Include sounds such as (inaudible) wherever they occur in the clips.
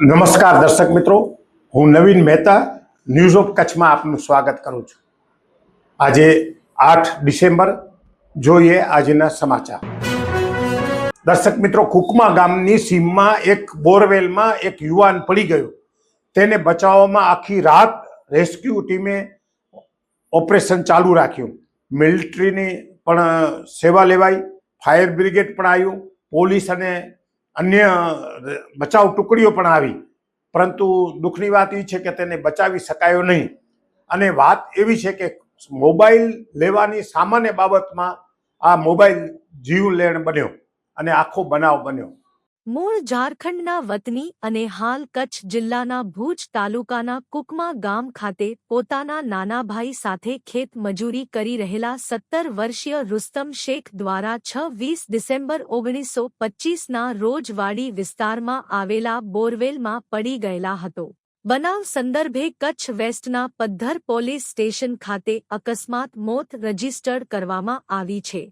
નમસ્કાર દર્શક મિત્રો, હું નવીન મહેતા ન્યૂઝ ઓફ કચ્છમાં આપનું સ્વાગત કરું છું. આજે આઠ ડિસેમ્બર, જોઈએ આજના સમાચાર. દર્શક મિત્રો, કુકમા ગામની સીમમાં એક બોરવેલમાં એક યુવાન પડી ગયો. તેને બચાવવામાં આખી રાત રેસ્ક્યુ ટીમે ઓપરેશન ચાલુ રાખ્યું. મિલિટરીની પણ સેવા લેવાઈ, ફાયર બ્રિગેડ પણ આવ્યું, પોલીસ અને અન્ય બચાવ ટુકડીઓ પણ આવી. પરંતુ દુઃખની વાત એ છે કે તેને બચાવી શકાયો નહીં. અને વાત એવી છે કે મોબાઈલ લેવાની સામાન્ય બાબતમાં આ મોબાઈલ જીવ લેણ બન્યો અને આખો બનાવ બન્યો. મૂળ ઝારખંડના વતની અને હાલ કચ્છ જિલ્લાના ભુજ તાલુકાના કુકમા ગામ ખાતે પોતાના નાના ભાઈ સાથે ખેત મજૂરી કરી રહેલા સત્તર વર્ષીય રુસ્તમ શેખ દ્વારા છ વીસ ડિસેમ્બર ઓગણીસો પચ્ચીસના રોજ વાડી વિસ્તારમાં આવેલા બોરવેલમાં પડી ગયેલા હતો. બનાવ સંદર્ભે કચ્છ વેસ્ટના પદ્ધર પોલીસ સ્ટેશન ખાતે અકસ્માત મોત રજીસ્ટર્ડ કરવામાં આવી છે.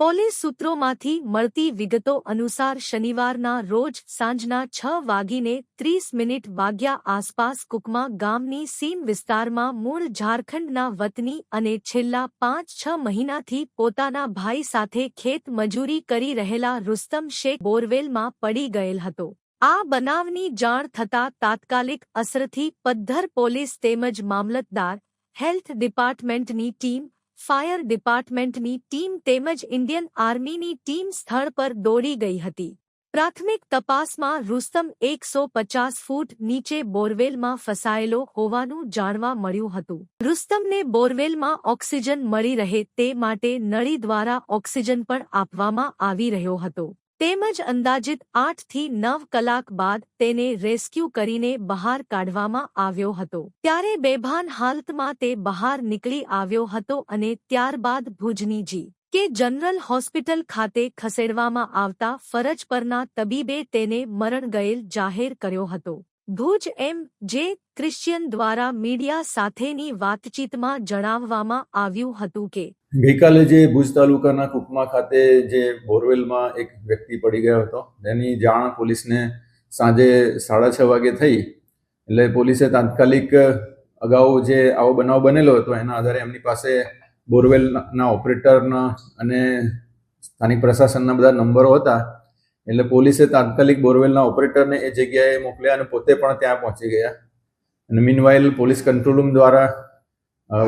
પોલીસ સૂત્રોમાંથી મળતી વિગતો અનુસાર શનિવારના રોજ સાંજના છ વાગીને ત્રીસ મિનિટ વાગ્યા આસપાસ કુકમા ગામની સીમ વિસ્તારમાં મૂળ ઝારખંડના વતની અને છેલ્લા પાંચ છ મહિનાથી પોતાના ભાઈ સાથે ખેત મજૂરી કરી રહેલા રુસ્તમ શેખ બોરવેલમાં પડી ગયેલ હતો. આ બનાવની જાણ થતાં તાત્કાલિક અસરથી પદ્ધર પોલીસ તેમજ મામલતદાર, હેલ્થ ડિપાર્ટમેન્ટની ટીમ ફાયર ડિપાર્ટમેન્ટની ટીમ તેમજ ઇન્ડિયન આર્મીની ટીમ સ્થળ પર દોડી ગઈ હતી. પ્રાથમિક તપાસમાં રુસ્તમ એકસો પચાસ ફૂટ નીચે બોરવેલમાં ફસાયેલો હોવાનું જાણવા મળ્યું હતું. રુસ્તમને બોરવેલમાં ઓક્સિજન મળી રહે તે માટે નળી દ્વારા ઓક્સિજન પણ આપવામાં આવી રહ્યો હતો. તેમજ અંદાજિત આઠથી નવ કલાક બાદ તેને રેસ્ક્યુ કરીને બહાર કાઢવામાં આવ્યો હતો. ત્યારે બેભાન હાલતમાં તે બહાર નીકળી આવ્યો હતો અને ત્યારબાદ ભુજની જી કે જનરલ હોસ્પિટલ ખાતે ખસેડવામાં આવતા ફરજ પરના તબીબે તેને મરણ ગયેલ જાહેર કર્યો હતો. ભુજ એમ જે ક્રિશ્ચિયન દ્વારા મીડિયા સાથેની વાતચીતમાં જણાવવામાં આવ્યું હતું કે ગઈકાલે જે ભુજ તાલુકાના કુકમા ખાતે જે બોરવેલમાં એક વ્યક્તિ પડી ગયો હતો તેની જાણ પોલીસને સાંજે સાડા છ વાગે થઈ. એટલે પોલીસે તાત્કાલિક અગાઉ જે આવો બનાવ બનેલો હતો, એના આધારે એમની પાસે બોરવેલના ઓપરેટરના અને સ્થાનિક પ્રશાસનના બધા નંબરો હતા. એટલે પોલીસે તાત્કાલિક બોરવેલના ઓપરેટરને એ જગ્યાએ મોકલ્યા અને પોતે પણ ત્યાં પહોંચી ગયા. અને મીનવાઇલ પોલીસ કંટ્રોલ રૂમ દ્વારા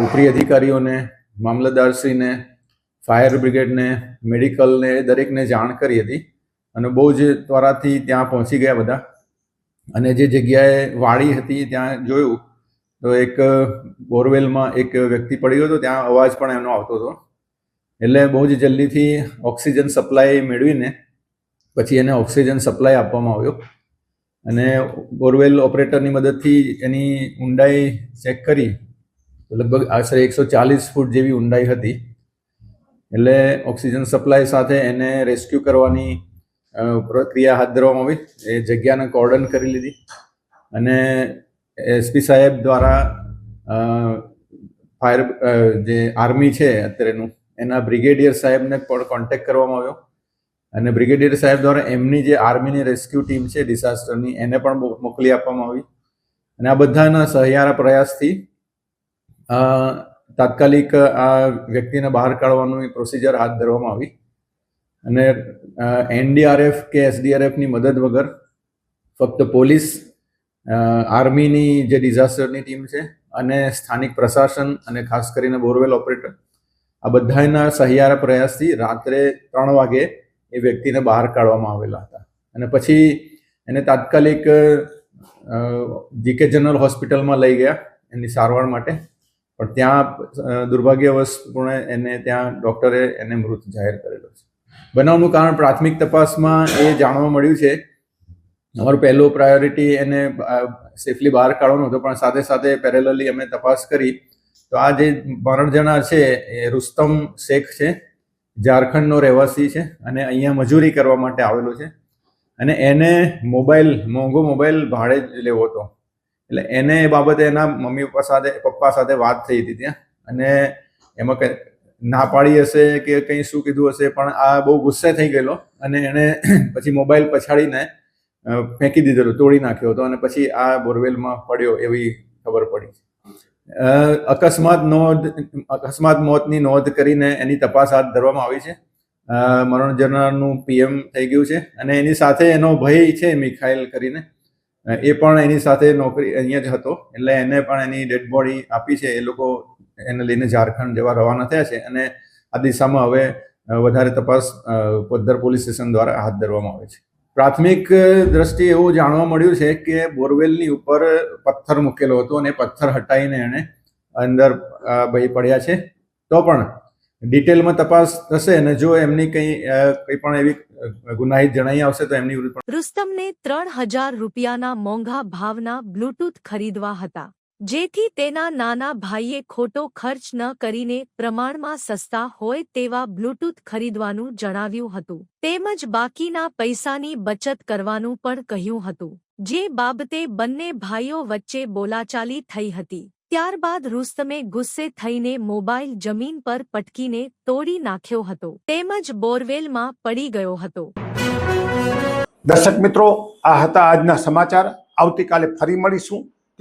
ઉપરી અધિકારીઓને, મામલતદારશ્રીને ફાયર બ્રિગેડને મેડિકલને દરેકને જાણ કરી હતી. અને બહુ જ ત્વરાથી ત્યાં પહોંચી ગયા બધા. અને જે જગ્યાએ વાડી હતી ત્યાં જોયું, તો એક બોરવેલમાં એક વ્યક્તિ પડી ગયો હતો, ત્યાં અવાજ પણ એનો આવતો હતો. એટલે બહુ જ જલ્દીથી ઓક્સિજન સપ્લાય મેળવીને પછી એને ઓક્સિજન સપ્લાય આપવામાં આવ્યો. અને બોરવેલ ઓપરેટરની મદદથી એની ઊંડાઈ ચેક કરી. લગભગ આશરે એકસો ચાલીસ ફૂટ જેવી ઊંડાઈ હતી. એટલે ઓક્સિજન સપ્લાય સાથે એને રેસ્ક્યુ કરવાની પ્રક્રિયા હાથ ધરવામાં આવી. એ જગ્યાને કોર્ડન કરી લીધી. અને એસપી સાહેબ દ્વારા ફાયર જે આર્મી છે અત્યારેનું એના બ્રિગેડિયર સાહેબને પણ કોન્ટેક્ટ કરવામાં આવ્યો. અને બ્રિગેડિયર સાહેબ દ્વારા એમની જે આર્મીની રેસ્ક્યુ ટીમ છે ડિઝાસ્ટરની એને પણ મોકલી આપવામાં આવી. અને આ બધાના સહિયારા પ્રયાસથી તાત્કાલિક આ વ્યક્તિને બહાર કાઢવાનું પ્રોસિજર હાથ ધરવામાં આવી. અને એનડીઆરએફ કે એસડીઆરએફની મદદ વગર ફક્ત પોલીસ આર્મીની જે ડિઝાસ્ટરની ટીમ છે અને સ્થાનિક પ્રશાસન અને ખાસ કરીને બોરવેલ ઓપરેટર, આ બધાના સહિયારા પ્રયાસથી રાત્રે ત્રણ વાગે એ વ્યક્તિને બહાર કાઢવામાં આવેલા હતા. અને પછી એને તાત્કાલિક જીકે જનરલ હોસ્પિટલમાં લઈ ગયા એની સારવાર માટે. પણ ત્યાં દુર્ભાગ્યવશપૂર્ણે એને ત્યાં ડૉક્ટરે એને મૃત જાહેર કરેલો છે. બનાવનું કારણ પ્રાથમિક તપાસમાં એ જાણવા મળ્યું છે, અમારું પહેલું પ્રાયોરિટી એને સેફલી બહાર કાઢવાનો હતો, પણ સાથે સાથે પેરેલલી અમે તપાસ કરી. તો આ જે મરણ જણા છે, એ રુસ્તમ શેખ છે. ઝારખંડનો રહેવાસી છે અને અહીંયા મજૂરી કરવા માટે આવેલો છે. અને એને મોબાઈલ મોંઘો મોબાઈલ ભાડે જ લેવો હતો. એટલે એને એ બાબતે એના મમ્મી પપ્પા સાથે પપ્પા સાથે વાત થઈ હતી ત્યાં. અને એમાં કંઈ ના પાડી હશે કે કંઈ શું કીધું હશે પણ આ બહુ ગુસ્સે થઈ ગયેલો અને એણે (clears throat) પછી મોબાઈલ પછાડીને ફેંકી દીધેલું તોડી નાખ્યો હતો અને પછી આ બોરવેલમાં પડ્યો એવી ખબર પડી. અ, અકસ્માત નોંધ, અકસ્માત મોતની નોંધ કરીને એની તપાસ હાથ ધરવામાં આવી છે. મરણ જનારનું પીએમ થઈ ગયું છે અને એની સાથે એનો ભાઈ છે મિખાઈલ કરીને. એ પણ એની સાથે નોકરી અહીંયા જ હતો એટલે એને પણ એની ડેડ બોડી આપી છે. એ લોકો એને લઈને ઝારખંડ જવા રવાના થયા છે અને આ દિશામાં હવે વધારે તપાસ પદ્ધર પોલીસ સ્ટેશન દ્વારા હાથ ધરવામાં આવે છે. પ્રાથમિક દ્રષ્ટિએ એવું જાણવા મળ્યું છે કે બોરવેલની ઉપર પથ્થર મૂકેલો હતો અને પથ્થર હટાવીને એણે અંદર ભાઈ પડ્યા છે. તો પણ ડિટેલમાં તપાસ થશે અને જો એમની કંઈ કંઈ પણ એવી ગુનાહિત જણાઈ આવશે તો એમની વિરુદ્ધ રુસ્તમને ત્રણ હજાર રૂપિયાના મોંઘા ભાવના બ્લુટૂથ ખરીદવા હતા. જેથી તેના નાના ભાઈએ ખોટો ખર્ચ ન કરીને પ્રમાણમાં સસ્તા હોય તેવા બ્લૂટૂથ ખરીદવાનું જણાવ્યું હતું. તેમજ બાકીના પૈસાની બચત કરવાનું પણ કહ્યું હતું. જે બાબતે બંને ભાઈઓ વચ્ચે બોલાચાલી થઈ હતી. ત્યારબાદ રુસ્તમે ગુસ્સે થઈને મોબાઈલ જમીન પર પટકીને તોડી નાખ્યો હતો. તેમજ બોરવેલમાં પડી ગયો હતો. દર્શક મિત્રો, આ હતા આજના સમાચાર. આવતીકાલે ફરી મળીશું.